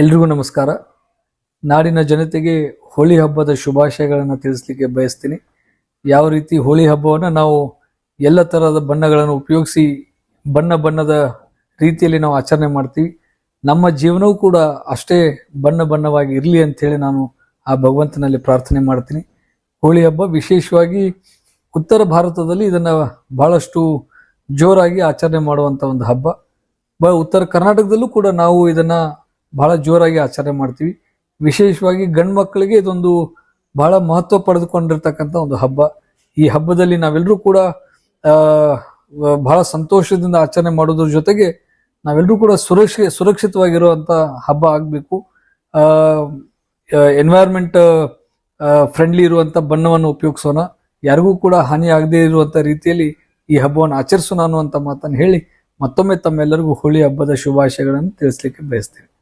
ಎಲ್ರಿಗೂ ನಮಸ್ಕಾರ. ನಾಡಿನ ಜನತೆಗೆ ಹೋಳಿ ಹಬ್ಬದ ಶುಭಾಶಯಗಳನ್ನು ತಿಳಿಸ್ಲಿಕ್ಕೆ ಬಯಸ್ತೀನಿ. ಯಾವ ರೀತಿ ಹೋಳಿ ಹಬ್ಬವನ್ನು ನಾವು ಎಲ್ಲ ಥರದ ಬಣ್ಣಗಳನ್ನು ಉಪಯೋಗಿಸಿ ಬಣ್ಣ ಬಣ್ಣದ ರೀತಿಯಲ್ಲಿ ನಾವು ಆಚರಣೆ ಮಾಡ್ತೀವಿ. ನಮ್ಮ ಜೀವನವೂ ಕೂಡ ಅಷ್ಟೇ ಬಣ್ಣ ಬಣ್ಣವಾಗಿ ಇರಲಿ ಅಂಥೇಳಿ ನಾನು ಆ ಭಗವಂತನಲ್ಲಿ ಪ್ರಾರ್ಥನೆ ಮಾಡ್ತೀನಿ. ಹೋಳಿ ಹಬ್ಬ ವಿಶೇಷವಾಗಿ ಉತ್ತರ ಭಾರತದಲ್ಲಿ ಇದನ್ನು ಬಹಳಷ್ಟು ಜೋರಾಗಿ ಆಚರಣೆ ಮಾಡುವಂಥ ಒಂದು ಹಬ್ಬ. ಬ, ಉತ್ತರ ಕರ್ನಾಟಕದಲ್ಲೂ ಕೂಡ ನಾವು ಇದನ್ನ ಬಹಳ ಜೋರಾಗಿ ಆಚರಣೆ ಮಾಡ್ತೀವಿ. ವಿಶೇಷವಾಗಿ ಗಂಡು ಮಕ್ಕಳಿಗೆ ಇದೊಂದು ಬಹಳ ಮಹತ್ವ ಪಡೆದುಕೊಂಡಿರ್ತಕ್ಕಂಥ ಒಂದು ಹಬ್ಬ. ಈ ಹಬ್ಬದಲ್ಲಿ ನಾವೆಲ್ಲರೂ ಕೂಡ ಬಹಳ ಸಂತೋಷದಿಂದ ಆಚರಣೆ ಮಾಡೋದ್ರ ಜೊತೆಗೆ ನಾವೆಲ್ಲರೂ ಕೂಡ ಸುರಕ್ಷಿ ಸುರಕ್ಷಿತವಾಗಿರುವಂತ ಹಬ್ಬ ಆಗಬೇಕು. ಎನ್ವೈರ್ಮೆಂಟ್ ಫ್ರೆಂಡ್ಲಿ ಇರುವಂತ ಬಣ್ಣವನ್ನು ಉಪಯೋಗಿಸೋಣ. ಯಾರಿಗೂ ಕೂಡ ಹಾನಿ ಆಗದೇ ಇರುವಂತ ರೀತಿಯಲ್ಲಿ ಈ ಹಬ್ಬವನ್ನು ಆಚರಿಸೋಣ ಅನ್ನುವಂತ ಮಾತನ್ನು ಹೇಳಿ ಮತ್ತೊಮ್ಮೆ ತಮ್ಮೆಲ್ಲರಿಗೂ ಹೋಳಿ ಹಬ್ಬದ ಶುಭಾಶಯಗಳನ್ನು ತಿಳಿಸ್ಲಿಕ್ಕೆ ಬಯಸ್ತೇನೆ